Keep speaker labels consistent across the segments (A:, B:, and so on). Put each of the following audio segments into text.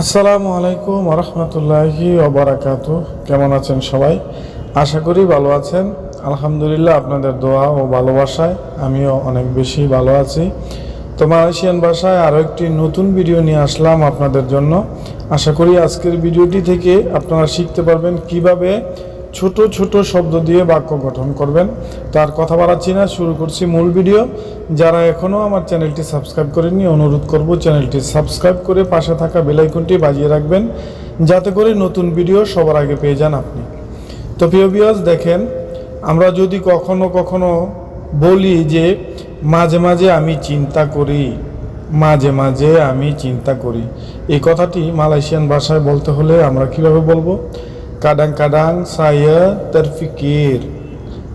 A: আসসালামু আলাইকুম রহমতুল্লাহি অবরাকাত কেমন আছেন সবাই? আশা করি ভালো আছেন। আলহামদুলিল্লাহ আপনাদের দোয়া ও ভালোবাসায় আমিও অনেক বেশি ভালো আছি। তো মালয়েশিয়ান ভাষায় আরও একটি নতুন ভিডিও নিয়ে আসলাম আপনাদের জন্য। আশা করি আজকের ভিডিওটি থেকে আপনারা শিখতে পারবেন কীভাবে ছোট ছোট শব্দ দিয়ে বাক্য গঠন করবেন। তার কথা বাড়াচ্ছি না, শুরু করছি মূল ভিডিও। যারা এখনও আমার চ্যানেলটি সাবস্ক্রাইব করেননি, অনুরোধ করব চ্যানেলটি সাবস্ক্রাইব করে পাশে থাকা বেলাইকনটি বাজিয়ে রাখবেন, যাতে করে নতুন ভিডিও সবার আগে পেয়ে যান আপনি। তো প্রিয় বিয়স দেখেন, আমরা যদি কখনো কখনো বলি যে, মাঝে মাঝে আমি চিন্তা করি, মাঝে মাঝে আমি চিন্তা করি। এই কথাটি মালয়েশিয়ান ভাষায় বলতে হলে আমরা কীভাবে বলব? Kadang-kadang saya terfikir.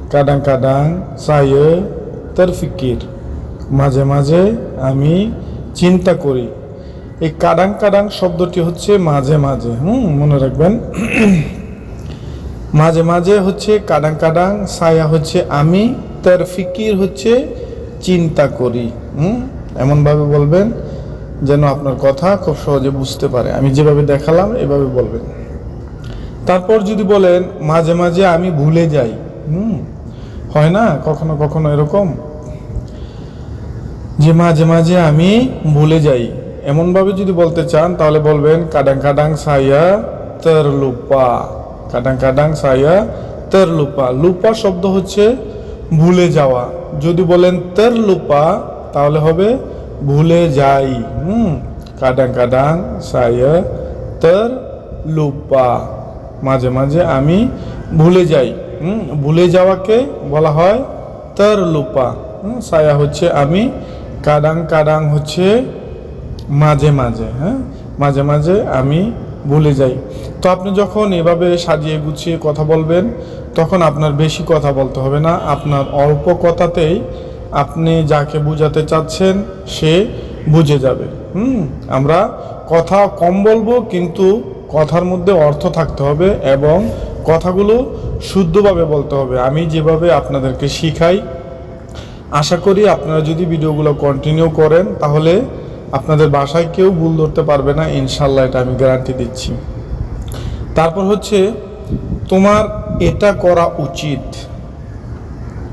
A: Kadang-kadang saya terfikir. মাঝে মাঝে আমি চিন্তা করি এই কাডাং কাডাং শব্দটি হচ্ছে মাঝে মাঝে হুম, মনে রাখবেন। মাঝে মাঝে হচ্ছে কাডাং কাডাং সায়া হচ্ছে আমি তার ফিকির হচ্ছে চিন্তা করি। হুম, এমনভাবে বলবেন যেন আপনার কথা খুব সহজে বুঝতে পারে। আমি যেভাবে দেখালাম, এভাবে বলবেন। তারপর যদি বলেন, মাঝে মাঝে আমি ভুলে যাই। হুম, হয় না? কখনো কখনো এরকম? যে মাঝে মাঝে আমি ভুলে যাই। এমনভাবে যদি বলতে চান, তাহলে বলবেন, কাডাং কাডাং, সায়া, তর, লুপা। কাডাং কাডাং, সায়া, তর, লুপা। লুপা শব্দ হচ্ছে ভুলে যাওয়া। যদি বলেন, তর, লুপা, তাহলে হবে, ভুলে যাই। হুম, কাডাং কাডাং, সায়া, তর, লুপা। মাঝে মাঝে আমি ভুলে যাই। ভুলে যাওয়াকে বলা হয় তর লুপা সায়া হচ্ছে আমি কাডাং কাডাং হচ্ছে মাঝে মাঝে। হ্যাঁ মাঝে মাঝে আমি ভুলে যাই। তো আপনি যখন এভাবে সাজিয়ে গুছিয়ে কথা বলবেন, তখন আপনার বেশি কথা বলতে হবে না। আপনার অল্প কথাতেই আপনি যাকে বোঝাতে চাচ্ছেন, সে বুঝে যাবে। হুম, আমরা কথা কম বলব, কিন্তু কথার মধ্যে অর্থ থাকতে হবে এবং কথাগুলো শুদ্ধভাবে বলতে হবে। আমি যেভাবে আপনাদেরকে শিখাই, আশা করি আপনারা যদি ভিডিওগুলো কন্টিনিউ করেন, তাহলে আপনাদের বাসায় কেউ ভুল ধরতে পারবে না। ইনশাল্লাহ এটা আমি গ্যারান্টি দিচ্ছি। তারপর হচ্ছে, তোমার এটা করা উচিত।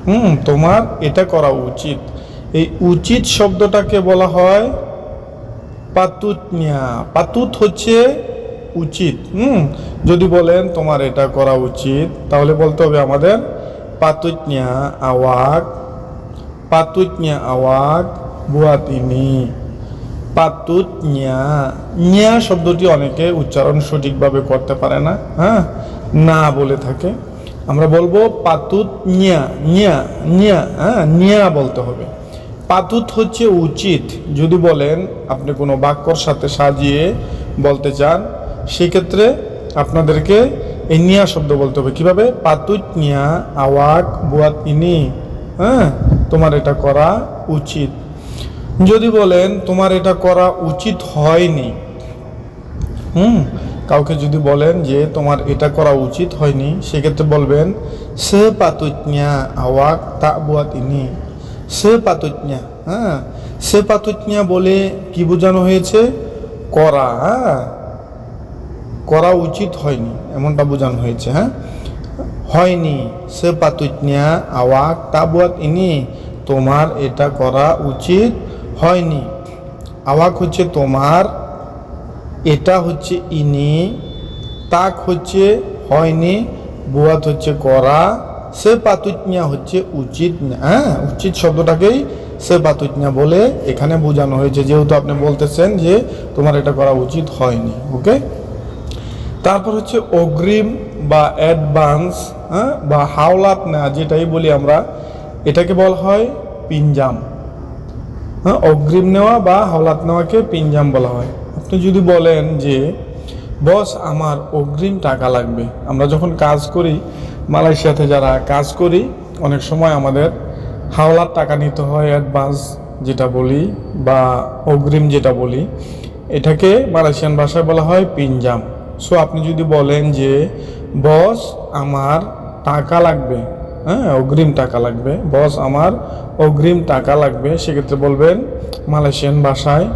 A: হুম, তোমার এটা করা উচিত। এই উচিত শব্দটাকে বলা হয় পাতুতনিয়া। পাতুত হচ্ছে উচিত। হুম, যদি বলেন তোমার এটা করা উচিত, তাহলে বলতে হবে আমাদের পাতুতনিয়া আওয়াক পাতুতnya awak buat ini পাতুতnya nya শব্দটি অনেকে উচ্চারণ সঠিকভাবে করতে পারে না হ্যাঁ? না বলে থাকে। আমরা বলব পাতুত nya nya nya হ্যাঁ? nya বলতে হবে। পাতুত হচ্ছে উচিত। যদি বলেন আপনি কোনো বাক্যর সাথে সাজিয়ে বলতে চান সেক্ষেত্রে আপনাদেরকে এই নিয়া শব্দ বলতে হবে। কীভাবে? পাতুত নিয়া, আওয়াক, বুয়াত ইনি হ্যাঁ? তোমার এটা করা উচিত। যদি বলেন, তোমার এটা করা উচিত হয়নি। হুম? কাউকে যদি বলেন যে, তোমার এটা করা উচিত হয়নি, সেক্ষেত্রে বলবেন, সে পাতুতnya আওয়াক, তা buat ini সে পাতুতnya হ্যাঁ? সে পাতুতnya বলে কি বোঝানো হয়েছে? করা হ্যাঁ? করা উচিত হয়নি, এমনটা বোঝানো হয়েছে হ্যাঁ? হয়নি sepatutnya awak tak buat ইনি তোমার এটা করা উচিত হয়নি। আওয়াক হচ্ছে তোমার, এটা হচ্ছে ইনি, তাক হচ্ছে হয়নি, বুয়াত হচ্ছে করা, সে পাতুতনিয়া হচ্ছে উচিত না হ্যাঁ? উচিত শব্দটাকেই সে পাতুতনিয়া বলে এখানে বোঝানো হয়েছে, যেহেতু আপনি বলতেছেন যে তোমার এটা করা উচিত হয়নি, ওকে? তারপর হচ্ছে অগ্রিম বা অ্যাডভান্স হ্যাঁ বা হাওলাত না, যেটাই বলি আমরা, এটাকে বলা হয় পিঞ্জাম হ্যাঁ অগ্রিম নেওয়া বা হাওলাত নেওয়াকে পিঞ্জাম বলা হয়। আপনি যদি বলেন যে, বস, আমার অগ্রিম টাকা লাগবে। আমরা যখন কাজ করি, মালয়েশিয়াতে যারা কাজ করি, অনেক সময় আমাদের হাওলার টাকা নিতে হয়, অ্যাডভান্স যেটা বলি বা অগ্রিম যেটা বলি, এটাকে মালয়েশিয়ান ভাষায় বলা হয় পিঞ্জাম সো আপনি যদি বলেন যে, বস, আমার টাকা লাগবে। হ্যাঁ অগ্রিম টাকা লাগবে। বস, আমার অগ্রিম টাকা লাগবে। সেক্ষেত্রে বলবেন মালয়েশিয়ান ভাষায়,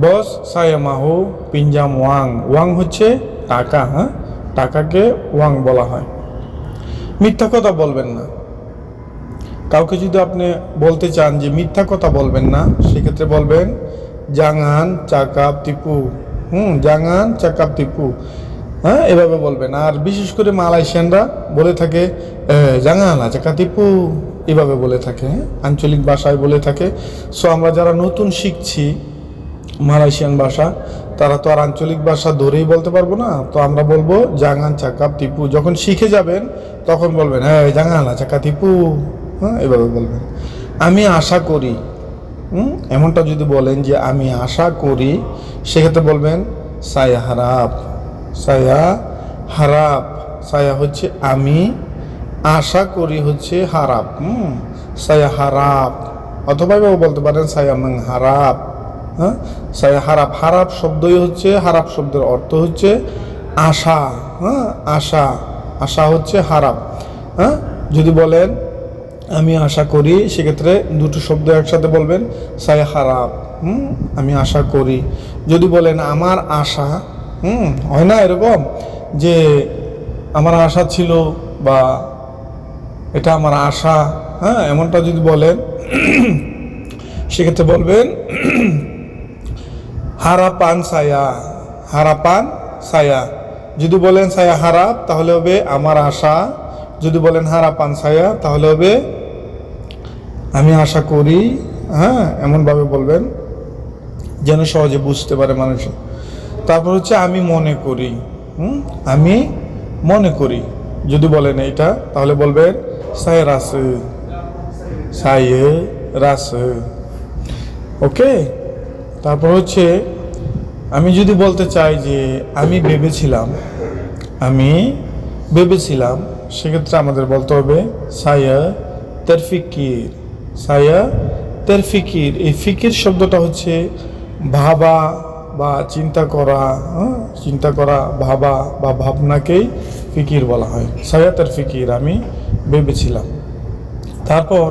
A: বস সায়ামাহু পিঞ্জাম ওয়াং। ওয়াং হচ্ছে টাকা হ্যাঁ? টাকাকে ওয়াং বলা হয়। মিথ্যা কথা বলবেন না। কাউকে যদি আপনি বলতে চান যে, মিথ্যা কথা বলবেন না, সেক্ষেত্রে বলবেন, জাঙান চাকাপ টিপু। হুম, জাঙান চাকাপ টিপু। হ্যাঁ এভাবে বলবেন। আর বিশেষ করে মালয়েশিয়ানরা বলে থাকে "এ, জাঙালা চাকা টিপু এভাবে বলে থাকে হ্যাঁ? আঞ্চলিক ভাষায় বলে থাকে। সো আমরা যারা নতুন শিখছি মালয়েশিয়ান ভাষা তারা তো আর আঞ্চলিক ভাষা ধরেই বলতে পারব না। তো আমরা বলব জাঙান চাকাপ টিপু যখন শিখে যাবেন তখন বলবেন হ্যাঁ জাঙালা চাকা টিপু। হ্যাঁ এভাবে বলবেন। আমি আশা করি এমনটা যদি বলেন যে আমি আশা করি সেক্ষেত্রে বলবেন সায়া হারাপ সায়া হারাপ। সায়া হচ্ছে আমি, আশা করি হচ্ছে হারাপ। হুম, সায়া হারাপ। অথবা এভাবে বলতে পারেন সায়া মাং হারাপ। হ্যাঁ সায়া হারাপ। হারাপ শব্দই হচ্ছে, হারাপ শব্দের অর্থ হচ্ছে আশা। হ্যাঁ আশা। আশা হচ্ছে হারাপ। হ্যাঁ যদি বলেন আমি আশা করি, সেক্ষেত্রে দুটো শব্দ একসাথে বলবেন, সায়া হারাপ। হুম, আমি আশা করি। যদি বলেন আমার আশা হুম, হয় না এরকম যে আমার আশা ছিল বা এটা আমার আশা হ্যাঁ এমনটা যদি বলেন, সেক্ষেত্রে বলবেন হারাপান সায়া, হারা পান সায়া। যদি বলেন সায়া হারাপ তাহলে হবে আমার আশা। যদি বলেন হারা পান সায়া, তাহলে হবে আমি আশা করি হ্যাঁ এমনভাবে বলবেন, যেন সহজে বুঝতে পারে মানুষ। তারপর হচ্ছে আমি মনে করি, হুম? আমি মনে করি। যদি বলেন এইটা, তাহলে বলবেন সায় রাস সায় রাস ওকে তারপর হচ্ছে, আমি যদি বলতে চাই যে আমি ভেবেছিলাম আমি ভেবেছিলাম, সেক্ষেত্রে আমাদের বলতে হবে সায়া তের ফিকির সায়া তের ফিকির এই ফিকির শব্দটা হচ্ছে ভাবা বা চিন্তা করা হ্যাঁ? চিন্তা করা ভাবা বা ভাবনাকেই ফিকির বলা হয়। সায়া তের ফিকির আমি ভেবেছিলাম। তারপর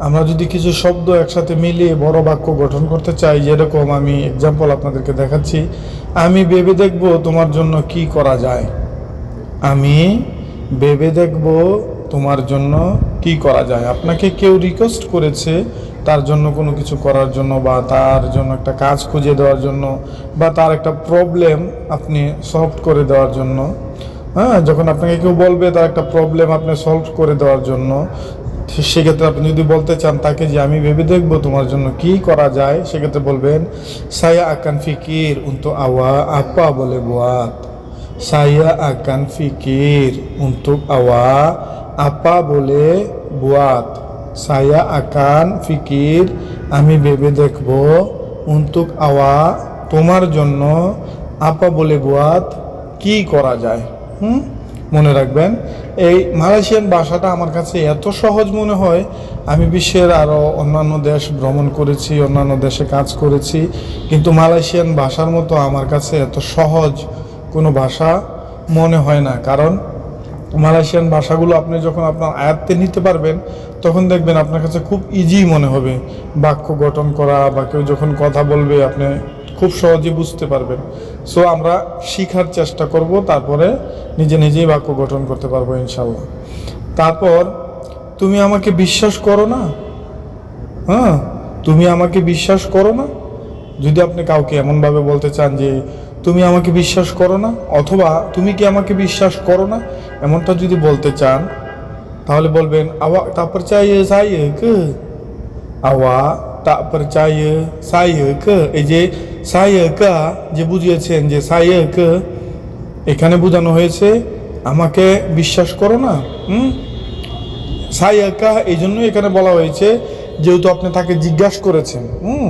A: আমরা যদি কিছু শব্দ একসাথে মিলিয়ে বড় বাক্য গঠন করতে চাই, যেরকম আমি এক্সাম্পল আপনাদেরকে দেখাচ্ছি, আমি ভেবে দেখব তোমার জন্য কি করা যায়। আমি ভেবে দেখব তোমার জন্য কি করা যায়। আপনাকে কেউ রিকোয়েস্ট করেছে তার জন্য কোনো কিছু করার জন্য বা তার জন্য একটা কাজ খুঁজে দেওয়ার জন্য বা তার একটা প্রবলেম আপনি সলভ করে দেওয়ার জন্য হ্যাঁ যখন আপনাকে কেউ বলবে তার একটা প্রবলেম আপনি সলভ করে দেওয়ার জন্য, সেক্ষেত্রে আপনি যদি বলতে চান তাকে যে আমি ভেবে দেখব তোমার জন্য কি করা যায়, সেক্ষেত্রে বলবেন সায়া আকান ফিকির উন্তু আওয়া আপা বলে বোয়াত। saya akan fikir untuk আওয়া আপা বলে buat saya akan fikir, আমি ভেবে দেখব। untuk আওয়া, তোমার জন্য আপা বলে বুয়াত কি করা যায়? হুম? মনে রাখবেন, এই মালয়েশিয়ান ভাষাটা আমার কাছে এত সহজ মনে হয়। আমি বিশ্বের আরও অন্যান্য দেশ ভ্রমণ করেছি, অন্যান্য দেশে কাজ করেছি, কিন্তু মালয়েশিয়ান ভাষার মতো আমার কাছে এত সহজ কোনো ভাষা মনে হয় না। কারণ মালয়েশিয়ান ভাষাগুলো আপনি যখন আপনার আয়ত্তে নিতে পারবেন, তখন দেখবেন আপনার কাছে খুব ইজি মনে হবে। বাক্য গঠন করা বা কেউ যখন কথা বলবে, আপনি খুব সহজে বুঝতে পারবেন। সো আমরা শিখার চেষ্টা করব, তারপরে নিজে নিজেই বাক্য গঠন করতে পারব ইনশাল্লাহ তারপর, তুমি আমাকে বিশ্বাস করো না? হ্যাঁ তুমি আমাকে বিশ্বাস করো না? যদি আপনি কাউকে এমনভাবে বলতে চান যে তুমি আমাকে বিশ্বাস করো না? অথবা তুমি কি আমাকে বিশ্বাস করো না? এমনটা যদি বলতে চান, তাহলে বলবেন, আওয়া তা percaya saya ke awak tak percaya saya ke এই যে saya ke যে বুঝিয়েছেন যে ke এখানে বোঝানো হয়েছে, আমাকে বিশ্বাস করো না? হুম? সাইয়াকা, এই জন্যই এখানে বলা হয়েছে, যেহেতু আপনি তাকে জিজ্ঞাসা করেছেন। হুম?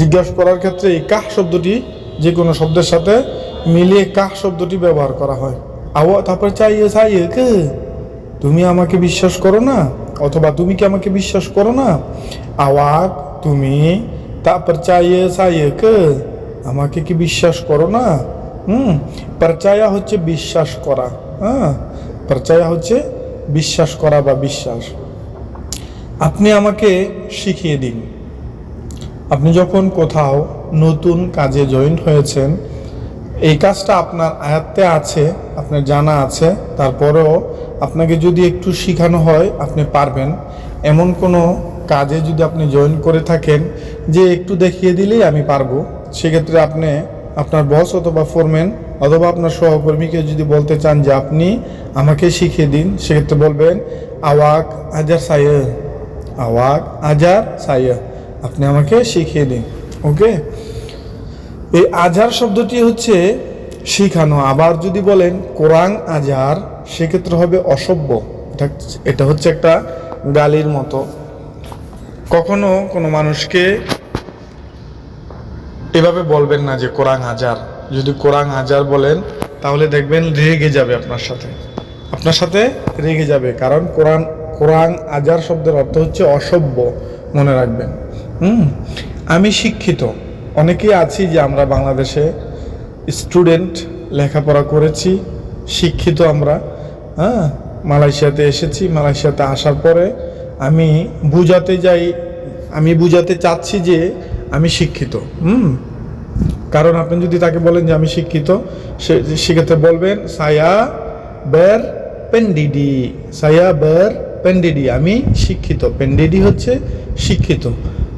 A: জিজ্ঞাসা করার ক্ষেত্রে এই কাহ শব্দটি যে কোনো শব্দের সাথে মিলিয়ে কাহ শব্দটি ব্যবহার করা হয়। আও, তারপর চাইয়ে সাইয়াকে তুমি আমাকে বিশ্বাস করো না? অথবা তুমি কি আমাকে বিশ্বাস করো না? আওয়াক তুমি? তারপর চাইয়ে সাইয়াকে আমাকে কি বিশ্বাস করো না? হুম, পরচায়া হচ্ছে বিশ্বাস করা হ্যাঁ? পরচায়া হচ্ছে বিশ্বাস করা বা বিশ্বাস। আপনি আমাকে শিখিয়ে দিন। আপনি যখন কোথাও নতুন কাজে জয়েন্ট হয়েছেন, এই কাজটা আপনার আয়ত্তে আছে, আপনার জানা আছে, তারপরেও আপনাকে যদি একটু শেখানো হয়, আপনি পারবেন। এমন কোনো কাজে যদি আপনি জয়েন করে থাকেন যে একটু দেখিয়ে দিলেই আমি পারব, সেক্ষেত্রে আপনি আপনার বস অথবা ফোরম্যান অথবা আপনার সহকর্মীকে যদি বলতে চান যে আপনি আমাকে শিখিয়ে দিন, সেক্ষেত্রে বলবেন, আওয়াক আজার সাইয়, আওয়াক আজার সাইয়। আপনি আমাকে শিখিয়ে দিন, ওকে? এই আজার শব্দটি হচ্ছে শিখানো। আবার যদি বলেন কোরআন আজার সেক্ষেত্রে হবে অসভ্য। এটা এটা হচ্ছে একটা গালির মতো। কখনো কোনো মানুষকে এভাবে বলবেন না যে কোরআন হাজার যদি কোরআন হাজার বলেন, তাহলে দেখবেন রেগে যাবে আপনার সাথে। আপনার সাথে রেগে যাবে, কারণ কোরআন কোরআন আজার শব্দের অর্থ হচ্ছে অসভ্য, মনে রাখবেন। হুম, আমি শিক্ষিত। অনেকেই আছি যে আমরা বাংলাদেশে স্টুডেন্ট, লেখাপড়া করেছি, শিক্ষিত আমরা। হ্যাঁ মালয়েশিয়াতে এসেছি, মালয়েশিয়াতে আসার পরে আমি বুঝাতে যাই, আমি বুঝাতে চাচ্ছি যে আমি শিক্ষিত। হুম, কারণ আপনি যদি তাকে বলেন যে আমি শিক্ষিত, সে সেক্ষেত্রে বলবেন, সায়া বের পেন্ডিডি, সায়া বের পেন্ডিডি। আমি শিক্ষিত। পেন্ডিডি হচ্ছে শিক্ষিত।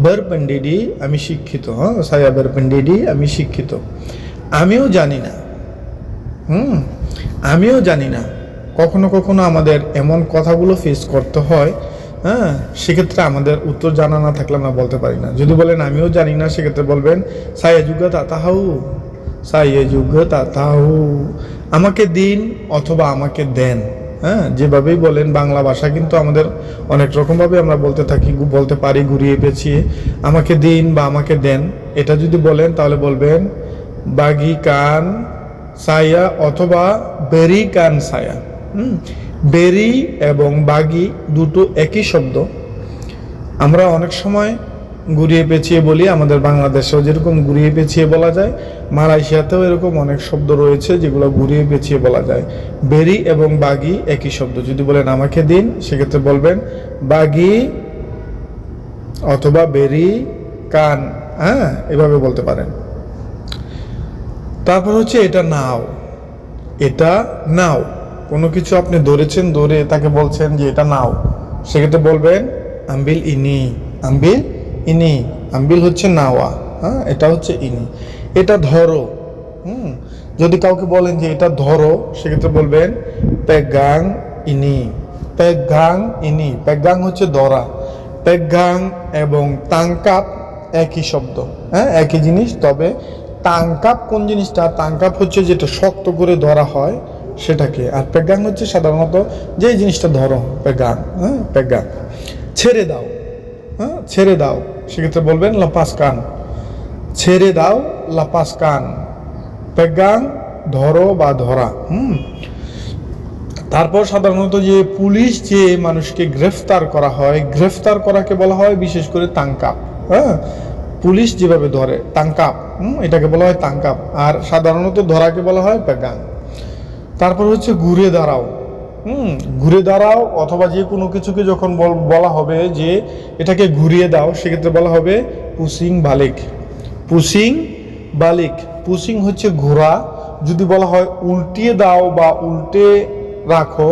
A: Ber পেন্ডিডি আমি শিক্ষিত হ্যাঁ সায়া ber পেন্ডিডি আমি শিক্ষিত। আমিও জানি না, হুম, আমিও জানি না কখনো কখনো আমাদের এমন কথাগুলো ফেস করতে হয় হ্যাঁ সেক্ষেত্রে আমাদের উত্তর জানা না থাকলে আমরা বলতে পারি না। যদি বলেন আমিও জানি না, সেক্ষেত্রে বলবেন সাইয়া যুগতা তাহাউ সাইয়া যুগতা তাহাউ আমাকে দিন অথবা আমাকে দেন। হ্যাঁ যেভাবেই বলেন, বাংলা ভাষা কিন্তু আমাদের অনেক রকমভাবে আমরা বলতে থাকি বলতে পারি, ঘুরিয়ে পেঁচিয়ে। আমাকে দিন বা আমাকে দেন, এটা যদি বলেন তাহলে বলবেন, বাগি কান সায়া অথবা বেরি কান সায়া। হুম, বেরি এবং বাগি দুটো একই শব্দ। আমরা অনেক সময় ঘুরিয়ে পেঁচিয়ে বলি, আমাদের বাংলাদেশেও যেরকম ঘুরিয়ে পেঁচিয়ে বলা যায় মালয়েশিয়াতেও এরকম অনেক শব্দ রয়েছে যেগুলো ঘুরিয়ে পেঁচিয়ে বলা যায়। বেরি এবং বাগি একই শব্দ। যদি বলেন আমাকে দিন, সেক্ষেত্রে বলবেন বাগি অথবা বেরি কান। হ্যাঁ এভাবে বলতে পারেন। তারপর হচ্ছে এটা নাও। এটা নাও। কোনো কিছু আপনি ধরেছেন, ধরে তাকে বলছেন যে এটা নাও। সেক্ষেত্রে বলবেন আম্বিল ইনি। আম্বিল ইনি। আম্বিল হচ্ছে নাওয়া। হ্যাঁ এটা হচ্ছে ইনি। এটা ধরো। হুম? যদি কাউকে বলেন যে এটা ধরো, সেক্ষেত্রে বলবেন পেগাং ইনি। পেগাং ইনি। পেগাং হচ্ছে ধরা। পেগাং এবং তাঙ্কাপ একই শব্দ। হ্যাঁ? একই জিনিস। তবে তাঙ্কাপ কোন জিনিসটা? তাঙ্কাপ হচ্ছে যেটা শক্ত করে ধরা হয় সেটাকে। আর পেগাং হচ্ছে সাধারণত যে জিনিসটা ধরো প্যাগাং হ্যাঁ? পেগাং ছেড়ে দাও। হ্যাঁ? ছেড়ে দাও। সেক্ষেত্রে বলবেন লাপাস কান ছেড়ে দাও। লাপাস কান পেগাং ধরো বা ধরা হুম তারপর সাধারণত যে পুলিশ যে মানুষকে গ্রেফতার করা হয় গ্রেফতার করাকে বলা হয় বিশেষ করে তাঙ্কাপ হ্যাঁ পুলিশ যেভাবে ধরে তাঙ্কাপ হুম এটাকে বলা হয় তাঙ্কাপ আর সাধারণত ধরাকে বলা হয় পেগাং তারপর হচ্ছে ঘুরে দাঁড়াও হুম ঘুরে দাঁড়াও অথবা যে কোনো কিছুকে যখন বলা হবে যে এটাকে ঘুরিয়ে দাও সেক্ষেত্রে বলা হবে পুসিং বালিক পুসিং বালিক। পুসিং হচ্ছে ঘোরা যদি বলা হয় উল্টিয়ে দাও বা উল্টে রাখো,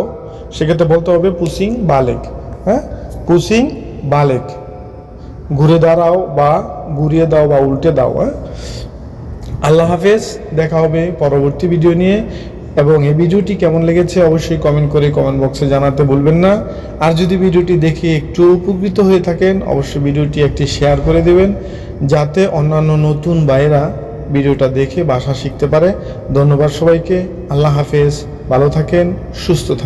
A: সেক্ষেত্রে বলতে হবে পুসিং বালেক। হ্যাঁ? পুসিং বালেক। ঘুরে দাঁড়াও বা ঘুরিয়ে দাও বা উল্টে দাও হ্যাঁ? আল্লাহ হাফেজ, দেখা হবে পরবর্তী ভিডিও নিয়ে। এবং এই ভিডিওটি কেমন লেগেছে অবশ্যই কমেন্ট করে কমেন্ট বক্সে জানাতে ভুলবেন না। আর যদি ভিডিওটি দেখে একটু উপকৃত হয়ে থাকেন, অবশ্যই ভিডিওটি একটি শেয়ার করে দেবেন, যাতে অন্যান্য নতুন ভাইয়েরা ভিডিওটা দেখে ভাষা শিখতে পারে। ধন্যবাদ সবাইকে। আল্লাহ হাফেজ। ভালো থাকেন সুস্থ থাকেন।